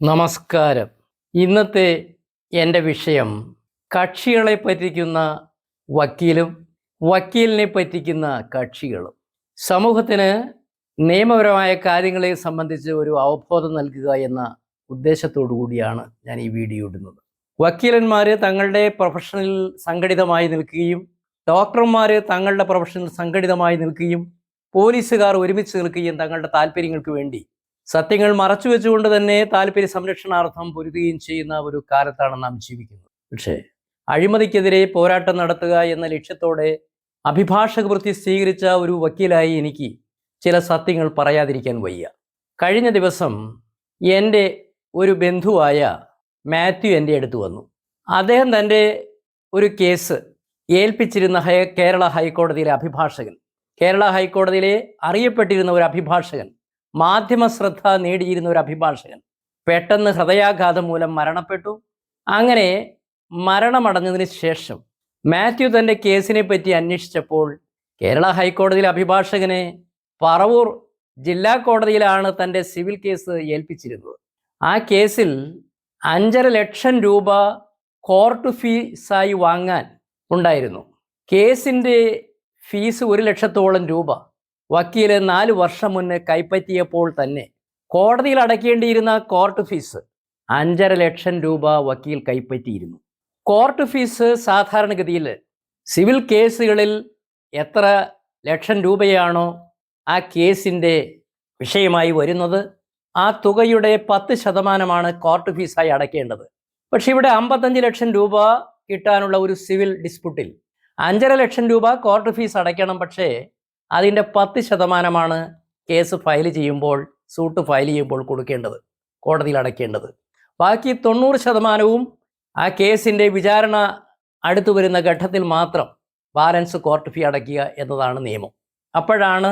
നമസ്കാരം. ഇന്നത്തെ എന്റെ വിഷയം കക്ഷികളെ പറ്റിക്കുന്ന വക്കീലും വക്കീലിനെ പറ്റിക്കുന്ന കക്ഷികളും. സമൂഹത്തിന് നിയമപരമായ കാര്യങ്ങളെ സംബന്ധിച്ച് ഒരു അവബോധം നൽകുക എന്ന ഉദ്ദേശത്തോടു കൂടിയാണ് ഞാൻ ഈ വീഡിയോ ഇടുന്നത്. വക്കീലന്മാർ തങ്ങളുടെ പ്രൊഫഷനിൽ സംഘടിതമായി നിൽക്കുകയും ഡോക്ടർമാർ തങ്ങളുടെ പ്രൊഫഷനിൽ സംഘടിതമായി നിൽക്കുകയും പോലീസുകാർ ഒരുമിച്ച് നിൽക്കുകയും തങ്ങളുടെ താല്പര്യങ്ങൾക്ക് വേണ്ടി സത്യങ്ങൾ മറച്ചു വെച്ചുകൊണ്ട് തന്നെ താല്പര്യ സംരക്ഷണാർത്ഥം പൊരുതുകയും ചെയ്യുന്ന ഒരു കാലത്താണ് നാം ജീവിക്കുന്നത്. പക്ഷേ അഴിമതിക്കെതിരെ പോരാട്ടം നടത്തുക എന്ന ലക്ഷ്യത്തോടെ അഭിഭാഷക വൃത്തി സ്വീകരിച്ച ഒരു വക്കീലായി എനിക്ക് ചില സത്യങ്ങൾ പറയാതിരിക്കാൻ വയ്യ. കഴിഞ്ഞ ദിവസം എന്റെ ഒരു ബന്ധുവായ മാത്യു എന്റെ അടുത്ത് വന്നു. അദ്ദേഹം തന്റെ ഒരു കേസ് ഏൽപ്പിച്ചിരുന്ന ഹൈ കേരള ഹൈക്കോടതിയിലെ അഭിഭാഷകൻ കേരള ഹൈക്കോടതിയിലെ അറിയപ്പെട്ടിരുന്ന ഒരു അഭിഭാഷകൻ മാധ്യമ ശ്രദ്ധ നേടിയിരുന്ന ഒരു അഭിഭാഷകൻ. പെട്ടെന്ന് ഹൃദയാഘാതം മൂലം മരണപ്പെട്ടു. അങ്ങനെ മരണമടഞ്ഞതിന് ശേഷം മാത്യു തന്റെ കേസിനെ പറ്റി അന്വേഷിച്ചപ്പോൾ കേരള ഹൈക്കോടതിയിലെ അഭിഭാഷകനെ പറവൂർ ജില്ലാ കോടതിയിലാണ് തന്റെ സിവിൽ കേസ് ഏൽപ്പിച്ചിരുന്നത്. ആ കേസിൽ അഞ്ചര ലക്ഷം രൂപ കോർട്ട് ഫീസായി വാങ്ങാൻ ഉണ്ടായിരുന്നു. കേസിന്റെ ഫീസ് ഒരു ലക്ഷത്തോളം രൂപ. വക്കീൽ നാല് വർഷം മുന്നേ കൈപ്പറ്റിയപ്പോൾ തന്നെ കോടതിയിൽ അടയ്ക്കേണ്ടിയിരുന്ന കോർട്ട് ഫീസ് അഞ്ചര ലക്ഷം രൂപ വക്കീൽ കൈപ്പറ്റിയിരുന്നു. കോർട്ട് ഫീസ് സാധാരണഗതിയിൽ സിവിൽ കേസുകളിൽ എത്ര ലക്ഷം രൂപയാണോ ആ കേസിന്റെ വിഷയമായി വരുന്നത്. ആ തുകയുടെ പത്ത് ശതമാനമാണ് കോർട്ട് ഫീസായി അടയ്ക്കേണ്ടത്. പക്ഷെ ഇവിടെ അമ്പത്തഞ്ച് ലക്ഷം രൂപ കിട്ടാനുള്ള ഒരു സിവിൽ ഡിസ്പ്യൂട്ടിൽ അഞ്ചര ലക്ഷം രൂപ കോർട്ട് ഫീസ് അടയ്ക്കണം. പക്ഷേ അതിന്റെ പത്ത് ശതമാനമാണ് കേസ് ഫയൽ ചെയ്യുമ്പോൾ സൂട്ട് ഫയൽ ചെയ്യുമ്പോൾ കൊടുക്കേണ്ടത് കോടതിയിൽ അടയ്ക്കേണ്ടത്. ബാക്കി തൊണ്ണൂറ് ശതമാനവും ആ കേസിന്റെ വിചാരണ അടുത്തു വരുന്ന ഘട്ടത്തിൽ മാത്രം ബാലൻസ് കോർട്ട് ഫീ അടയ്ക്കുക എന്നതാണ് നിയമം. അപ്പോഴാണ്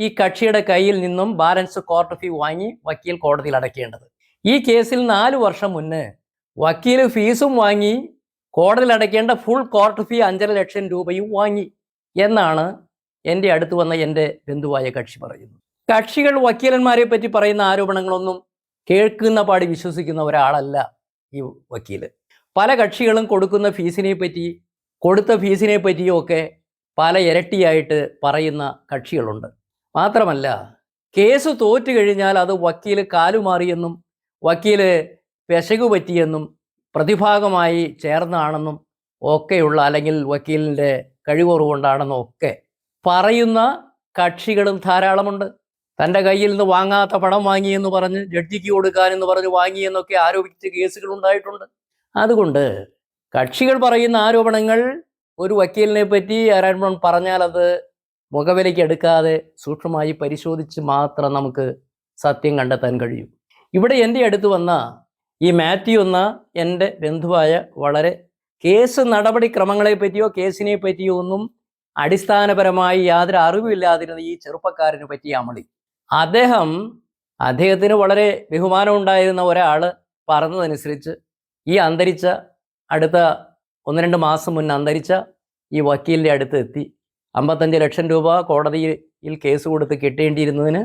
ഈ കക്ഷിയുടെ കയ്യിൽ നിന്നും ബാലൻസ് കോർട്ട് ഫീ വാങ്ങി വക്കീൽ കോടതിയിൽ അടയ്ക്കേണ്ടത്. ഈ കേസിൽ നാല് വർഷം മുന്നേ വക്കീൽ ഫീസും വാങ്ങി കോടതിയിൽ അടയ്ക്കേണ്ട ഫുൾ കോർട്ട് ഫീ അഞ്ചര ലക്ഷം രൂപയും വാങ്ങി എന്നാണ് എന്റെ അടുത്ത് വന്ന എന്റെ ബന്ധുവായ കക്ഷി പറയുന്നു. കക്ഷികൾ വക്കീലന്മാരെ പറ്റി പറയുന്ന ആരോപണങ്ങളൊന്നും കേൾക്കുന്ന പാടി വിശ്വസിക്കുന്ന ഒരാളല്ല ഈ വക്കീൽ പല കക്ഷികളും കൊടുക്കുന്ന ഫീസിനെ പറ്റി കൊടുത്ത ഫീസിനെ പറ്റിയും ഒക്കെ പല ഇരട്ടിയായിട്ട് പറയുന്ന കക്ഷികളുണ്ട്. മാത്രമല്ല കേസ് തോറ്റു കഴിഞ്ഞാൽ അത് വക്കീൽ കാലുമാറിയെന്നും വക്കീൽ പെശകു പറ്റിയെന്നും പ്രതിഭാഗമായി ചേർന്നാണെന്നും ഒക്കെയുള്ള അല്ലെങ്കിൽ വക്കീലിന്റെ കഴിവുറവുകൊണ്ടാണെന്നും ഒക്കെ പറയുന്ന കക്ഷികളും ധാരാളമുണ്ട്. തന്റെ കയ്യിൽ നിന്ന് വാങ്ങാത്ത പണം വാങ്ങിയെന്ന് പറഞ്ഞ് ജഡ്ജിക്ക് കൊടുക്കാനെന്ന് പറഞ്ഞ് വാങ്ങിയെന്നൊക്കെ ആരോപിച്ച കേസുകൾ ഉണ്ടായിട്ടുണ്ട്. അതുകൊണ്ട് കക്ഷികൾ പറയുന്ന ആരോപണങ്ങൾ ഒരു വക്കീലിനെ പറ്റി ആരോപണം പറഞ്ഞാൽ അത് മുഖവിലയ്ക്ക് എടുക്കാതെ സൂക്ഷ്മമായി പരിശോധിച്ച് മാത്രം നമുക്ക് സത്യം കണ്ടെത്താൻ കഴിയും. ഇവിടെ എന്റെ അടുത്ത് വന്ന ഈ മാത്യു എന്ന എന്റെ ബന്ധുവായ വളരെ കേസ് നടപടിക്രമങ്ങളെ പറ്റിയോ കേസിനെ പറ്റിയോ ഒന്നും അടിസ്ഥാനപരമായി യാതൊരു അറിവില്ലാതിരുന്ന ഈ ചെറുപ്പക്കാരനെ പറ്റിയ അമളി. അദ്ദേഹം അദ്ദേഹത്തിന് വളരെ ബഹുമാനം ഉണ്ടായിരുന്ന ഒരാൾ പറഞ്ഞതനുസരിച്ച് ഈ അന്തരിച്ച അടുത്ത ഒന്ന് രണ്ട് മാസം മുന്നേ അന്തരിച്ച ഈ വക്കീലിന്റെ അടുത്ത് എത്തി. അമ്പത്തഞ്ച് ലക്ഷം രൂപ കോടതിയിൽ കേസ് കൊടുത്ത് കിട്ടേണ്ടിയിരുന്നതിന്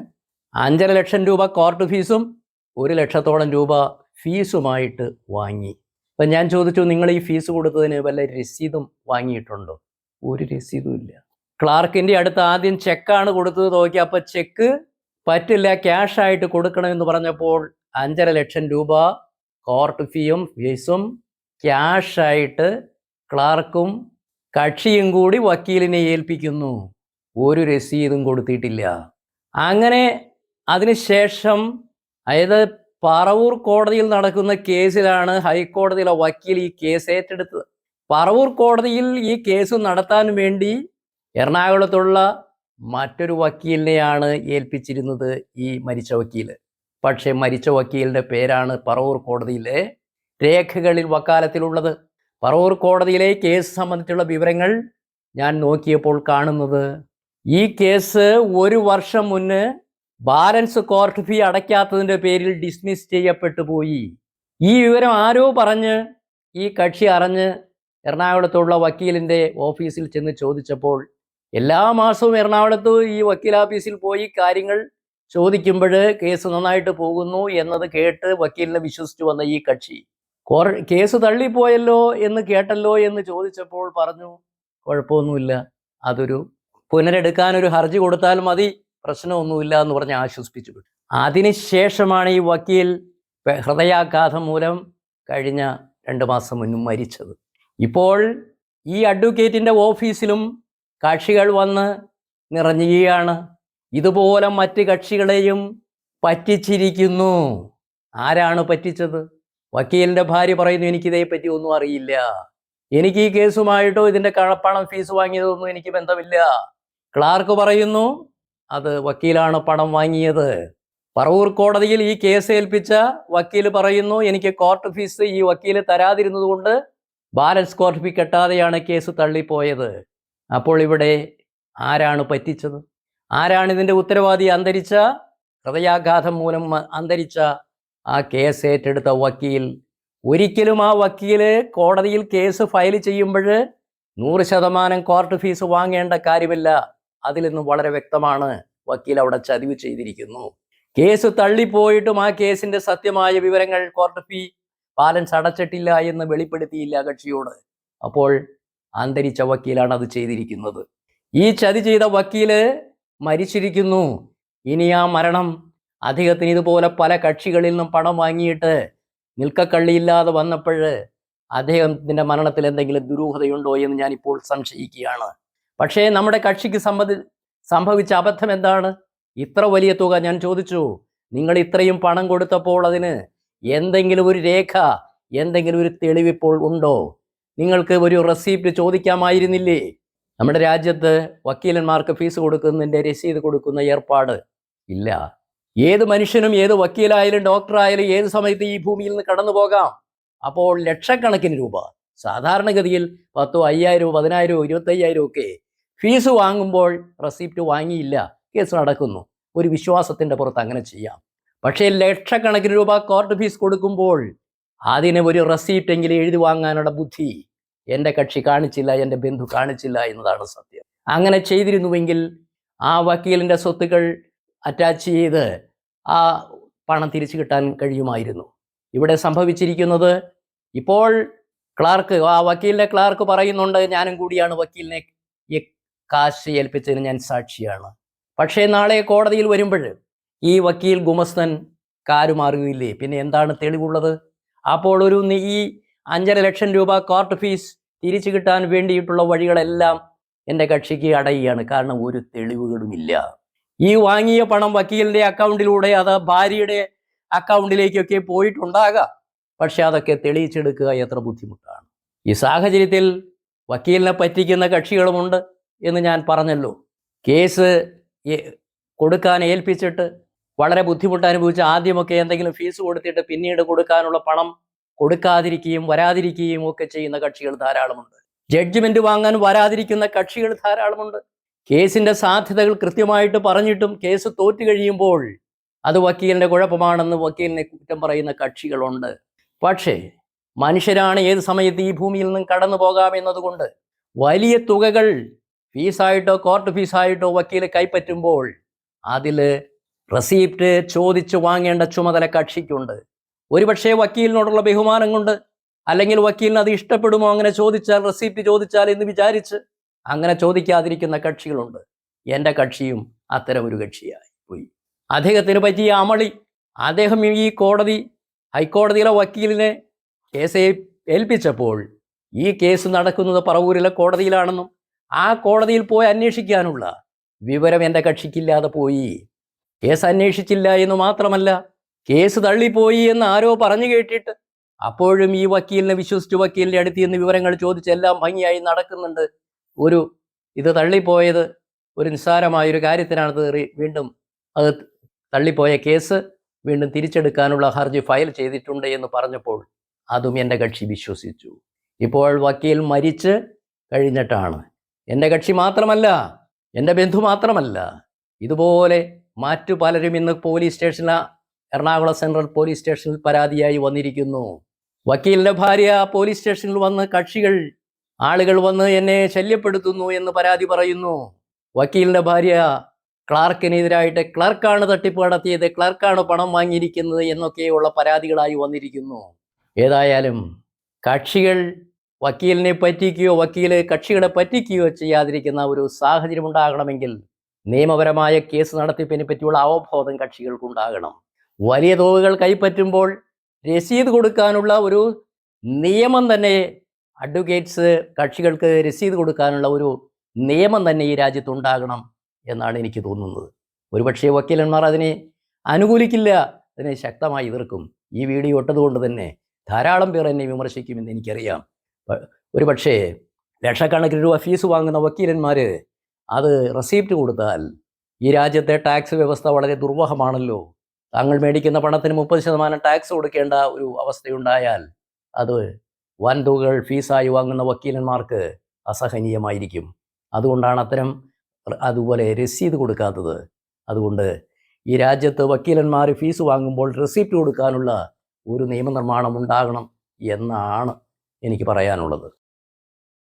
അഞ്ചര ലക്ഷം രൂപ കോർട്ട് ഫീസും ഒരു ലക്ഷത്തോളം രൂപ ഫീസുമായിട്ട് വാങ്ങി. അപ്പം ഞാൻ ചോദിച്ചു നിങ്ങൾ ഈ ഫീസ് കൊടുത്തതിന് വല്ല രസീതും വാങ്ങിയിട്ടുണ്ടോ? ഒരു രസീതും ഇല്ല. ക്ലാർക്കിന്റെ അടുത്ത് ആദ്യം ചെക്കാണ് കൊടുത്തത് നോക്കി അപ്പോൾ ചെക്ക് പറ്റില്ല ക്യാഷ് ആയിട്ട് കൊടുക്കണമെന്ന് പറഞ്ഞപ്പോൾ അഞ്ചര ലക്ഷം രൂപ കോർട്ട് ഫീയും ഫീസും ക്യാഷായിട്ട് ക്ലാർക്കും കക്ഷിയും കൂടി വക്കീലിനെ ഏൽപ്പിക്കുന്നു. ഒരു രസീതും കൊടുത്തിട്ടില്ല. അങ്ങനെ അതിനുശേഷം അതായത് പറവൂർ കോടതിയിൽ നടക്കുന്ന കേസിലാണ് ഹൈക്കോടതിയിലെ വക്കീൽ ഈ കേസ് ഏറ്റെടുത്തത്. പറവൂർ കോടതിയിൽ ഈ കേസ് നടത്താൻ വേണ്ടി എറണാകുളത്തുള്ള മറ്റൊരു വക്കീലിനെയാണ് ഏൽപ്പിച്ചിരുന്നത് ഈ മരിച്ച വക്കീൽ പക്ഷേ മരിച്ച വക്കീലിന്റെ പേരാണ് പറവൂർ കോടതിയിലെ രേഖകളിൽ വക്കാലത്തിലുള്ളത്. പറവൂർ കോടതിയിലെ കേസ് സംബന്ധിച്ചുള്ള വിവരങ്ങൾ ഞാൻ നോക്കിയപ്പോൾ കാണുന്നത് ഈ കേസ് ഒരു വർഷം മുന്ന് ബാലൻസ് കോർട്ട് ഫീ അടയ്ക്കാത്തതിന്റെ പേരിൽ ഡിസ്മിസ് ചെയ്യപ്പെട്ടു പോയി. ഈ വിവരം ആരോ പറഞ്ഞ് ഈ കക്ഷി അറിഞ്ഞ് എറണാകുളത്തുള്ള വക്കീലിന്റെ ഓഫീസിൽ ചെന്ന് ചോദിച്ചപ്പോൾ എല്ലാ മാസവും എറണാകുളത്ത് ഈ വക്കീൽ ഓഫീസിൽ പോയി കാര്യങ്ങൾ ചോദിക്കുമ്പോൾ കേസ് നന്നായിട്ട് പോകുന്നു എന്നത് കേട്ട് വക്കീലിനെ വിശ്വസിച്ചു വന്ന ഈ കക്ഷി. കോർ കേസ് തള്ളിപ്പോയല്ലോ എന്ന് കേട്ടല്ലോ എന്ന് ചോദിച്ചപ്പോൾ പറഞ്ഞു കുഴപ്പമൊന്നുമില്ല. അതൊരു പുനരെടുക്കാൻ ഒരു ഹർജി കൊടുത്താൽ മതി പ്രശ്നമൊന്നുമില്ല എന്ന് പറഞ്ഞ് ആശ്വസിപ്പിച്ചു വിട്ടു. അതിനുശേഷമാണ് ഈ വക്കീൽ ഹൃദയാഘാതം മൂലം കഴിഞ്ഞ രണ്ട് മാസം മുന്നും മരിച്ചത്. ഇപ്പോൾ ഈ അഡ്വക്കേറ്റിന്റെ ഓഫീസിലും കക്ഷികൾ വന്ന് നിറഞ്ഞുകയാണ് ഇതുപോലെ മറ്റ് കക്ഷികളെയും പറ്റിച്ചിരിക്കുന്നു. ആരാണ് പറ്റിച്ചത്? വക്കീലിന്റെ ഭാര്യ പറയുന്നു എനിക്കിതേപ്പറ്റി ഒന്നും അറിയില്ല. എനിക്ക് ഈ കേസുമായിട്ടോ ഇതിന്റെ കഴപ്പണം പണം ഫീസ് വാങ്ങിയതൊന്നും എനിക്ക് ബന്ധമില്ല. ക്ലാർക്ക് പറയുന്നു അത് വക്കീലാണ് പണം വാങ്ങിയത്. പറവൂർ കോടതിയിൽ ഈ കേസ് ഏൽപ്പിച്ച വക്കീൽ പറയുന്നു എനിക്ക് കോർട്ട് ഫീസ് ഈ വക്കീൽ തരാതിരുന്നത് കൊണ്ട് ബാലൻസ് കോർട്ട് ഫീ കെട്ടാതെയാണ് കേസ് തള്ളിപ്പോയത്. അപ്പോൾ ഇവിടെ ആരാണ് പറ്റിച്ചത്? ആരാണ് ഇതിന്റെ ഉത്തരവാദി അന്തരിച്ച? ഹൃദയാഘാതം മൂലം അന്തരിച്ച ആ കേസ് ഏറ്റെടുത്ത വക്കീൽ. ഒരിക്കലും ആ വക്കീൽ കോടതിയിൽ കേസ് ഫയൽ ചെയ്യുമ്പോൾ നൂറ് ശതമാനം കോർട്ട് ഫീസ് വാങ്ങേണ്ട കാര്യമില്ല. അതിൽ നിന്നും വളരെ വ്യക്തമാണ് വക്കീൽ അവിടെ ചതിവ് ചെയ്തിരിക്കുന്നു. കേസ് തള്ളിപ്പോയിട്ടും ആ കേസിന്റെ സത്യമായ വിവരങ്ങൾ കോർട്ട് ഫീ ബാലൻസ് അടച്ചിട്ടില്ല എന്ന് വെളിപ്പെടുത്തിയില്ല കക്ഷിയോട്. അപ്പോൾ അന്തരിച്ച വക്കീലാണ് അത് ചെയ്തിരിക്കുന്നത്. ഈ ചതി ചെയ്ത വക്കീൽ മരിച്ചിരിക്കുന്നു. ഇനി ആ മരണം അദ്ദേഹത്തിന് ഇതുപോലെ പല കക്ഷികളിൽ നിന്നും പണം വാങ്ങിയിട്ട് നിൽക്കക്കള്ളിയില്ലാതെ വന്നപ്പോൾ അദ്ദേഹത്തിന്റെ മരണത്തിൽ എന്തെങ്കിലും ദുരൂഹതയുണ്ടോ എന്ന് ഞാനിപ്പോൾ സംശയിക്കുകയാണ്. പക്ഷേ നമ്മുടെ കക്ഷിക്ക് സംബന്ധി സംഭവിച്ച അബദ്ധം എന്താണ്? ഇത്ര വലിയ തുക ഞാൻ ചോദിച്ചു. നിങ്ങൾ ഇത്രയും പണം കൊടുത്തപ്പോൾ അതിന് എന്തെങ്കിലും ഒരു രേഖ എന്തെങ്കിലും ഒരു തെളിവിപ്പോൾ ഉണ്ടോ? നിങ്ങൾക്ക് ഒരു റെസീപ്റ്റ് ചോദിക്കാമായിരുന്നില്ലേ? നമ്മുടെ രാജ്യത്ത് വക്കീലന്മാർക്ക് ഫീസ് കൊടുക്കുന്നതിന്റെ രസീത് കൊടുക്കുന്ന ഏർപ്പാട്? ഇല്ല. ഏത് മനുഷ്യനും ഏത് വക്കീലായാലും ഡോക്ടറായാലും ഏത് സമയത്ത് ഈ ഭൂമിയിൽ നിന്ന് കടന്നു പോകാം. അപ്പോൾ ലക്ഷക്കണക്കിന് രൂപ സാധാരണഗതിയിൽ പത്തോ അയ്യായിരമോ പതിനായിരമോ ഇരുപത്തയ്യായിരമോ ഒക്കെ ഫീസ് വാങ്ങുമ്പോൾ റെസിപ്റ്റ് വാങ്ങിയില്ല. കേസ് നടക്കുന്നു. ഒരു വിശ്വാസത്തിന്റെ പുറത്ത് അങ്ങനെ ചെയ്യാം. പക്ഷേ ലക്ഷക്കണക്കിന് രൂപ കോർട്ട് ഫീസ് കൊടുക്കുമ്പോൾ അതിന് ഒരു റെസീപ്റ്റ് എങ്കിലും എഴുതി വാങ്ങാനുള്ള ബുദ്ധി എന്റെ കക്ഷി കാണിച്ചില്ല എന്റെ ബന്ധു കാണിച്ചില്ല എന്നതാണ് സത്യം. അങ്ങനെ ചെയ്തിരുന്നുവെങ്കിൽ ആ വക്കീലിന്റെ സ്വത്തുക്കൾ അറ്റാച്ച് ചെയ്ത് ആ പണം തിരിച്ചു കിട്ടാൻ കഴിയുമായിരുന്നു. ഇവിടെ സംഭവിച്ചിരിക്കുന്നത് ഇപ്പോൾ ക്ലാർക്ക് ആ വക്കീലിന്റെ ക്ലാർക്ക് പറയുന്നുണ്ട് ഞാനും കൂടിയാണ് വക്കീലിനെ ഈ കാശ് ഏൽപ്പിച്ചതിന് ഞാൻ സാക്ഷിയാണ്. പക്ഷേ നാളെ കോടതിയിൽ വരുമ്പോൾ ഈ വക്കീൽ ഗുമസ്തൻ കാരുമാറുകയില്ലേ? പിന്നെ എന്താണ് തെളിവുള്ളത്? അപ്പോൾ ഒരു ഈ അഞ്ചര ലക്ഷം രൂപ കോർട്ട് ഫീസ് തിരിച്ചു കിട്ടാൻ വേണ്ടിയിട്ടുള്ള വഴികളെല്ലാം എന്റെ കക്ഷിക്ക് അടയുകയാണ്. കാരണം ഒരു തെളിവുകളുമില്ല. ഈ വാങ്ങിയ പണം വക്കീലിന്റെ അക്കൗണ്ടിലൂടെ അത് ഭാര്യയുടെ അക്കൗണ്ടിലേക്കൊക്കെ പോയിട്ടുണ്ടാകാം. പക്ഷെ അതൊക്കെ തെളിയിച്ചെടുക്കുക എത്ര ബുദ്ധിമുട്ടാണ്. ഈ സാഹചര്യത്തിൽ വക്കീലിനെ പറ്റിക്കുന്ന കക്ഷികളുമുണ്ട് എന്ന് ഞാൻ പറഞ്ഞല്ലോ. കേസ് കൊടുക്കാൻ ഏൽപ്പിച്ചിട്ട് വളരെ ബുദ്ധിമുട്ട് അനുഭവിച്ച് ആദ്യമൊക്കെ എന്തെങ്കിലും ഫീസ് കൊടുത്തിട്ട് പിന്നീട് കൊടുക്കാനുള്ള പണം കൊടുക്കാതിരിക്കുകയും വരാതിരിക്കുകയും ഒക്കെ ചെയ്യുന്ന കക്ഷികൾ ധാരാളമുണ്ട്. ജഡ്ജ്മെന്റ് വാങ്ങാൻ വരാതിരിക്കുന്ന കക്ഷികൾ ധാരാളമുണ്ട്. കേസിന്റെ സാധ്യതകൾ കൃത്യമായിട്ട് പറഞ്ഞിട്ടും കേസ് തോറ്റു കഴിയുമ്പോൾ അത് വക്കീലിന്റെ കുഴപ്പമാണെന്ന് വക്കീലിനെ കുറ്റം പറയുന്ന കക്ഷികളുണ്ട്. പക്ഷേ മനുഷ്യരാണ് ഏത് സമയത്ത് ഈ ഭൂമിയിൽ നിന്നും കടന്നു പോകാമെന്നതുകൊണ്ട് വലിയ തുകകൾ ഫീസായിട്ടോ കോർട്ട് ഫീസായിട്ടോ വക്കീൽ കൈപ്പറ്റുമ്പോൾ അതിൽ റെസീപ്റ്റ് ചോദിച്ചു വാങ്ങേണ്ട ചുമതല കക്ഷിക്കുണ്ട്. ഒരുപക്ഷെ വക്കീലിനോടുള്ള ബഹുമാനം കൊണ്ട് അല്ലെങ്കിൽ വക്കീലിന് അത് ഇഷ്ടപ്പെടുമോ അങ്ങനെ ചോദിച്ചാൽ റെസീപ്റ്റ് ചോദിച്ചാൽ എന്ന് വിചാരിച്ച് അങ്ങനെ ചോദിക്കാതിരിക്കുന്ന കക്ഷികളുണ്ട്. എന്റെ കക്ഷിയും അത്തരം ഒരു കക്ഷിയായി പോയി. അദ്ദേഹത്തിന് പറ്റിയ അമളി അദ്ദേഹം ഈ കോടതി ഹൈക്കോടതിയിലെ വക്കീലിനെ കേസ് ഏൽപ്പിച്ചപ്പോൾ ഈ കേസ് നടക്കുന്നത് പറവൂരിലെ കോടതിയിലാണെന്നും ആ കോടതിയിൽ പോയി അന്വേഷിക്കാനുള്ള വിവരം എന്റെ കക്ഷിക്കില്ലാതെ പോയി. കേസ് അന്വേഷിച്ചില്ല എന്ന് മാത്രമല്ല കേസ് തള്ളിപ്പോയി എന്ന് ആരോ പറഞ്ഞു കേട്ടിട്ട് അപ്പോഴും ഈ വക്കീലിനെ വിശ്വസിച്ച് വക്കീലിന്റെ അടുത്ത് നിന്ന് വിവരങ്ങൾ ചോദിച്ചെല്ലാം ഭംഗിയായി നടക്കുന്നുണ്ട്. ഒരു ഇത് തള്ളിപ്പോയത് ഒരു നിസ്സാരമായൊരു കാര്യത്തിനാണ് ഇത് വീണ്ടും അത് തള്ളിപ്പോയ കേസ് വീണ്ടും തിരിച്ചെടുക്കാനുള്ള ഹർജി ഫയൽ ചെയ്തിട്ടുണ്ട് എന്ന് പറഞ്ഞപ്പോൾ അതും എന്റെ കക്ഷി വിശ്വസിച്ചു. ഇപ്പോൾ വക്കീൽ മരിച്ച് കഴിഞ്ഞിട്ടാണ്. എന്റെ കക്ഷി മാത്രമല്ല എന്റെ ബന്ധു മാത്രമല്ല. ഇതുപോലെ മറ്റു പലരും ഇന്ന് പോലീസ് സ്റ്റേഷനിൽ എറണാകുളം സെൻട്രൽ പോലീസ് സ്റ്റേഷനിൽ പരാതിയായി വന്നിരിക്കുന്നു. വക്കീലിന്റെ ഭാര്യ പോലീസ് സ്റ്റേഷനിൽ വന്ന് കക്ഷികൾ ആളുകൾ വന്ന് എന്നെ ശല്യപ്പെടുത്തുന്നു എന്ന് പരാതി പറയുന്നു. വക്കീലിന്റെ ഭാര്യ ക്ലാർക്കിനെതിരായിട്ട് ക്ലർക്കാണ് തട്ടിപ്പ് നടത്തിയത് ക്ലർക്കാണ് പണം വാങ്ങിയിരിക്കുന്നത് എന്നൊക്കെയുള്ള പരാതികളായി വന്നിരിക്കുന്നു. ഏതായാലും കക്ഷികൾ വക്കീലിനെ പറ്റിക്കുകയോ വക്കീൽ കക്ഷികളെ പറ്റിക്കുകയോ ചെയ്യാതിരിക്കുന്ന ഒരു സാഹചര്യം ഉണ്ടാകണമെങ്കിൽ നിയമപരമായ കേസ് നടത്തിപ്പിനെ പറ്റിയുള്ള അവബോധം കക്ഷികൾക്കുണ്ടാകണം. വലിയ തുകകൾ കൈപ്പറ്റുമ്പോൾ രസീത് കൊടുക്കാനുള്ള ഒരു നിയമം തന്നെ അഡ്വക്കേറ്റ്സ് കക്ഷികൾക്ക് രസീത് കൊടുക്കാനുള്ള ഒരു നിയമം തന്നെ ഈ രാജ്യത്തുണ്ടാകണം എന്നാണ് എനിക്ക് തോന്നുന്നത്. ഒരുപക്ഷെ വക്കീലന്മാർ അതിനെ അനുകൂലിക്കില്ല അതിനെ ശക്തമായി എതിർക്കും. ഈ വീഡിയോ ഇട്ടതുകൊണ്ട് തന്നെ ധാരാളം പേർ എന്നെ വിമർശിക്കുമെന്ന് എനിക്കറിയാം. ഒരുപക്ഷേ ലക്ഷക്കണക്കിന് രൂപ ഫീസ് വാങ്ങുന്ന വക്കീലന്മാർ അത് റെസീപ്റ്റ് കൊടുത്താൽ ഈ രാജ്യത്തെ ടാക്സ് വ്യവസ്ഥ വളരെ ദുർവഹമാണല്ലോ. താങ്കൾ മേടിക്കുന്ന പണത്തിന് മുപ്പത് ശതമാനം ടാക്സ് കൊടുക്കേണ്ട ഒരു അവസ്ഥയുണ്ടായാൽ അത് വൻ തുകകൾ ഫീസായി വാങ്ങുന്ന വക്കീലന്മാർക്ക് അസഹനീയമായിരിക്കും. അതുകൊണ്ടാണ് അത്തരം അതുപോലെ രസീത് കൊടുക്കാത്തത്. അതുകൊണ്ട് ഈ രാജ്യത്ത് വക്കീലന്മാർ ഫീസ് വാങ്ങുമ്പോൾ റെസിപ്റ്റ് കൊടുക്കാനുള്ള ഒരു നിയമനിർമ്മാണം ഉണ്ടാകണം എന്നാണ് എനിക്ക് പറയാനുള്ളത്.